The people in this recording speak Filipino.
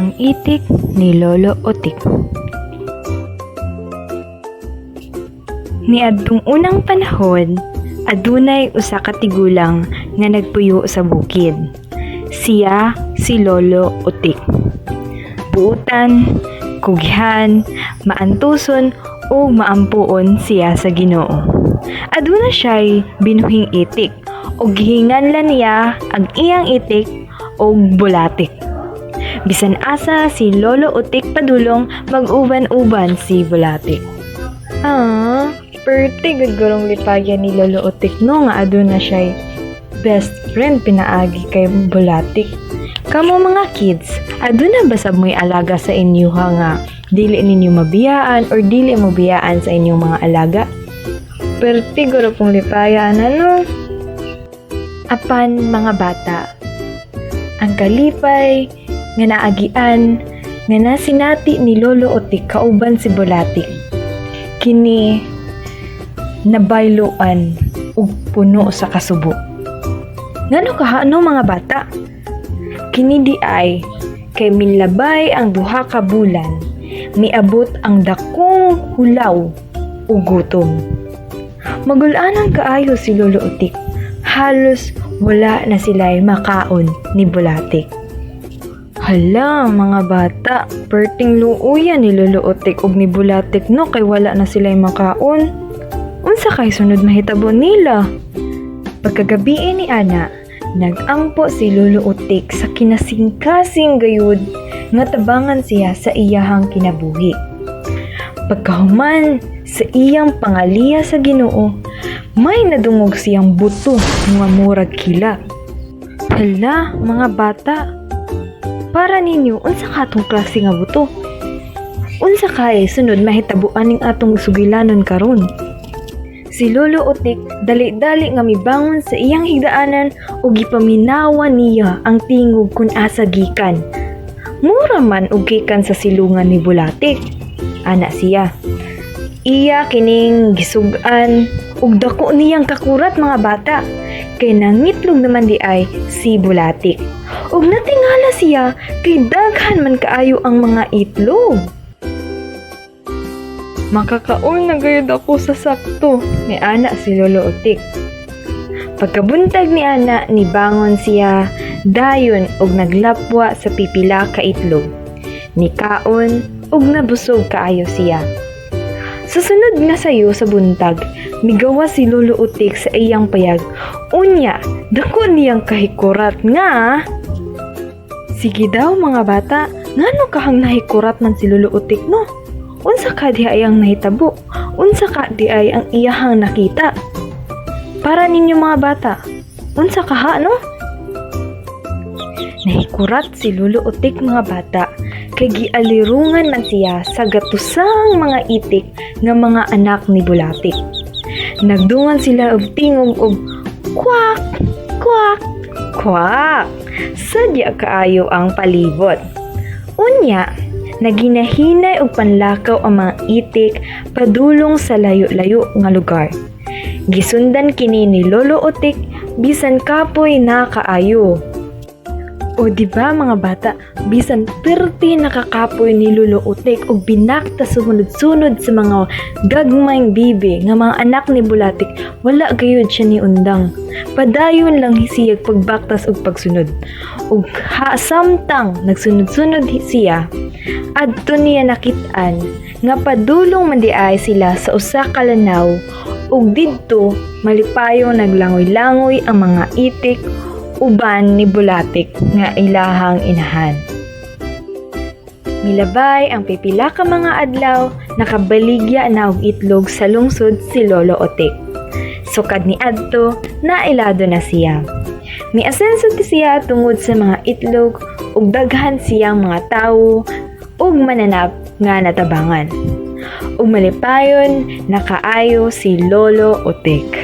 Ang itik ni Lolo Otik Niadtong unang panahon, adunay usa ka tigulang nga nagpuyo sa bukid. Siya si Lolo Otik. Buutan, kugyan, maantuson o maampuon siya sa Ginoo. Aduna siya'y binuhing itik o gihinganlan niya ang iyang itik o bulatik. Bisan asa si Lolo Utik padulong mag-uban-uban si Bulatik. Ah, perte gagurong lipaya ni Lolo Utik no nga aduna siya'y best friend pinaagi kay Bulatik. Kamo mga kids, aduna ba sab mo'y alaga sa inyo ha nga dili ninyo mabiyaan or dili mo biyaan sa inyong mga alaga? Perte guro pong lipayaan ano? Apan mga bata, ang kalipay nga naagian nga nasinati ni Lolo Otik kauban si Bulatik. Kini nabayloan ug puno sa kasubo. Ngano kahano mga bata? Kini di ay kay minlabay ang duha ka bulan, miabot ang dakong hulaw ug gutom. Magulanan kaayo si Lolo Utik. Halos wala na sila'y makaon ni Bulatik. Hala, mga bata, perting luuyan ni Lolo Utik ug ni Bulatik no kay wala na sila'y makaon. Unsa kay sunod mahitabo nila? Pagkagabi ni Ana, nag-ampo si Lolo Utik sa kinasingkasing gayud nga tabangan siya sa iyahang kinabuhi. Pagkahuman sa iyang pangaliya sa Ginoo, may nadungog siyang buto nga murag kila. Hala, mga bata, para ninyo, unsa ka atong klase nga buto? Unsa kay sunod mahitabuan ning atong sugilanon karon? Si Lolo Utik dali-dali nga mibangon sa iyang higdaanan ug gipaminawan niya ang tingog kun asa gikan. Mura man ug gikan sa silungan ni Bulatik. Ana siya. Iya kining gisugan ug dako niyang kakurat mga bata. Kay nangitlog naman di ay si Bulatik. Ug natingala siya kay daghan man kaayo ang mga itlog. Makakaon na gayud ako sa sakto ni Ana si Lolo Utik. Pagkabuntag ni Ana, ni bangon siya dayon og naglapwa sa pipila ka itlog. Ni kaon ug nabusog kaayo siya. Sa sunod nga sayo sa buntag, migawa si Lolo Utik sa iyang payag. Unya, dako niyang kahikurat nga. Sige daw mga bata, ngano kahang nahikurat man si Lolo Utik no? Unsa ka di ay ang nahitabo? Unsa ka di ay ang iyahang nakita? Para ninyo mga bata, unsa ka ha no? Nahikurat si Lolo Utik mga bata kay gialirungan man siya sa gatusang mga itik nga mga anak ni Bulatik. Nagdungan sila og tingog og kwak, kwak, kwak. Sadya kaayo ang palibot. Unya, naginahinay og panlakaw ang mga itik padulong sa layo-layo nga lugar. Gisundan kini ni Lolo Utik bisan kapoy na kaayo. O di ba mga bata, bisan perti nakakapoy ni Lolo Utik og binakta sumunod-sunod sa mga gagmayng bibi nga mga anak ni Bulatik, wala gayud siya ni undang. Padayon lang hisiyag pagbaktas og pagsunod. Ug ha samtang nagsunod-sunod siya, adto niya nakitaan nga padulong man di ay sila sa usa ka lanaw ug didto malipayong naglangoy-langoy ang mga itik uban ni Bulatik nga ilahang inahan. Milabay ang pipila ka mga adlaw, nakabaligya na og itlog sa lungsod si Lolo Otik. Sukad ni Adto, nailado na siya. Miasenso ti siya tungod sa mga itlog ug daghan siyang mga tawo ug mananap nga natabangan. Ug malipayon nakaayo si Lolo Otik.